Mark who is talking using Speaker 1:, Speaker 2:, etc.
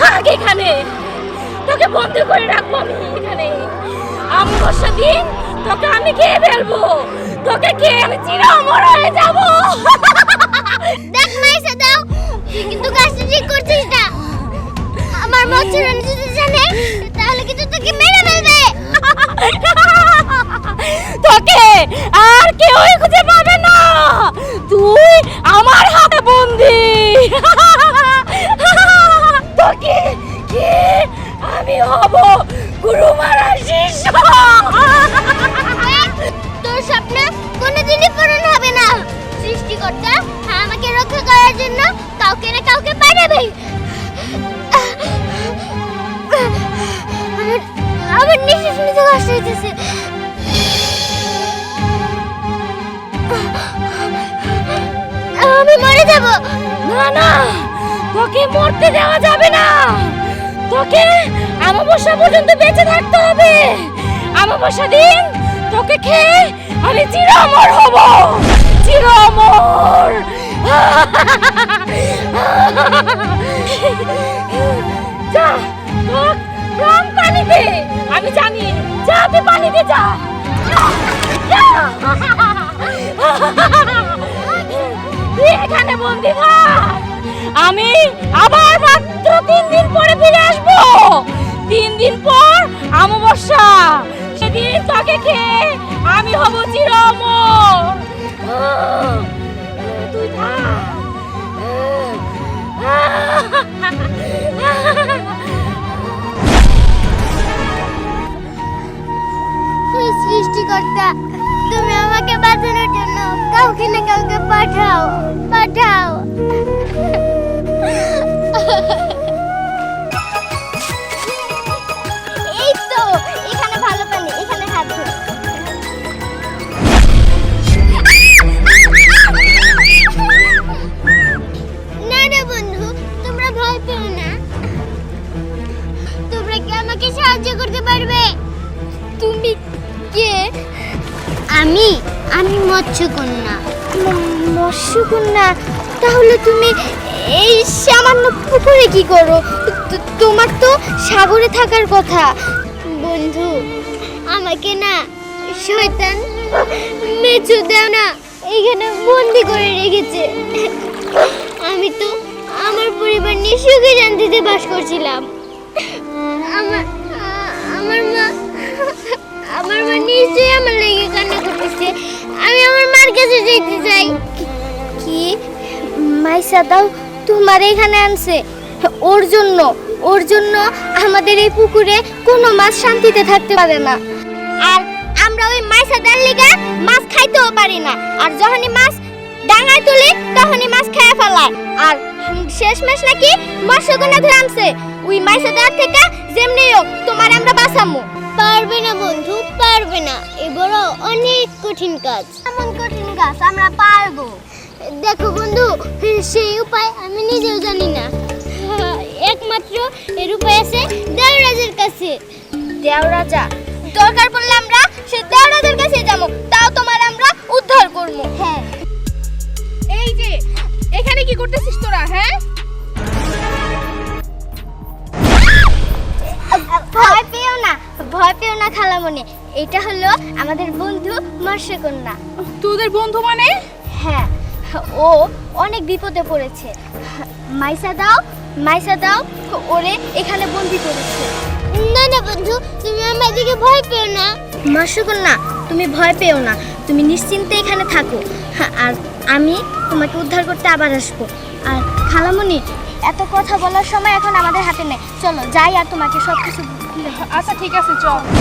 Speaker 1: থাক এখানে। তোকে বন্দি করে রাখব আমি এখানে। অমাবস্যা দিন। তোকে আমি খেয়ে ফেলব? তোকে খেয়ে আমি চির অমর হয়ে যাব।
Speaker 2: দেখ মাইসা দাও। তুই কিন্তু কাজটা ঠিক করছিস না। আমার মচ্ছরান যদি জানে তাহলে কিন্তু তোকে মেরে ফেলবে।
Speaker 1: তোকে আর কেউ খুঁজে পাবে
Speaker 2: হইতেছে মরে যাব।
Speaker 1: না না, তোকে মরতে দেওয়া যাবে না। তোকে আমাবস্যা পর্যন্ত বেঁচে থাকতে হবে। আমাবস্যা দিন, তোকে খেয়ে আমি চির অমর হব। চির অমর যা প্রাণ পানিতে। আমি জানি যা, তুই পানিতে যা। এখানে বন্দি আমি আবার মাত্র তিন দিন পরে ফিরে আসব। তিন দিন পর
Speaker 2: সৃষ্টিকর্তা তুমি আমাকে বাঁচানোর জন্য কাউকে না কাউকে পাঠাও পাঠাও। এখানে ভালো বন্ধু, তোমরা না। তোমরা কি আমাকে সাহায্য করতে পারবে? তুমি কে আমি আমি মৎস্যকন্যা। মৎস্যকন্যা? তাহলে তুমি এই সামান্য পুকুরে কি করো? তোমার তো সাগরে থাকার কথা। বন্ধু, আমাকে না শয়তান মেচু দেও না। এখানে বন্দি করে রেখেছে। আমি তো আমার পরিবার নিয়ে সুখে শান্তিতে বাস করছিলাম। আমার আমার মা আমার মা নিশ্চয়ই আমার লেগে কান্না করতেছে। আমি আমার মার কাছে যেতে চাই। কি? মাইসা, দাও, তোমার এখানে আনছে। ওর জন্য ওর জন্য আমাদের এই পুকুরে কোনো মাছ শান্তিতে থাকতে পারে না। আর আমরা ওই মাইসা দার লেগা মাছ খাইতেও পারি না। আর যখনই মাছ ডাঙায় তুলি, তখনই মাছ খেয়ে ফেলায়। আর শেষ মাস নাকি মৎস্যকন্যা ধরে আনছে। ওই মাইসা দেওয়ার থেকে যেমনি হোক, তোমার আমরা বাঁচামু। অনেক কঠিন কাজ। এমন কঠিন কাজ আমরা পারব। দেখো বন্ধু সেই উপায় আমি নিজেও জানি না। একমাত্র এর উপায় আছে দেওরাজের কাছে। দেওরাজা দরকার পড়লে আমরা পেও না এটা হলো আমাদের বন্ধু মৎস্যকন্যা
Speaker 3: তোদের বন্ধু মানে?
Speaker 2: হ্যাঁ ও অনেক বিপদে পড়েছে। মাইসা দাও মাইসা দাও ওরে এখানে বন্দি করেছে। না না বন্ধু তুমি আমার দিকে ভয় পেও না। মৎস্যকন্যা তুমি ভয় পেও না। তুমি নিশ্চিন্তে এখানে থাকো। হ্যাঁ, আর আমি তোমাকে উদ্ধার করতে আবার আসব। আর খালামণি এত কথা বলার সময় এখন আমাদের হাতে নেই। চলো যাই আর তোমাকে সব কিছু
Speaker 3: আচ্ছা ঠিক আছে চল।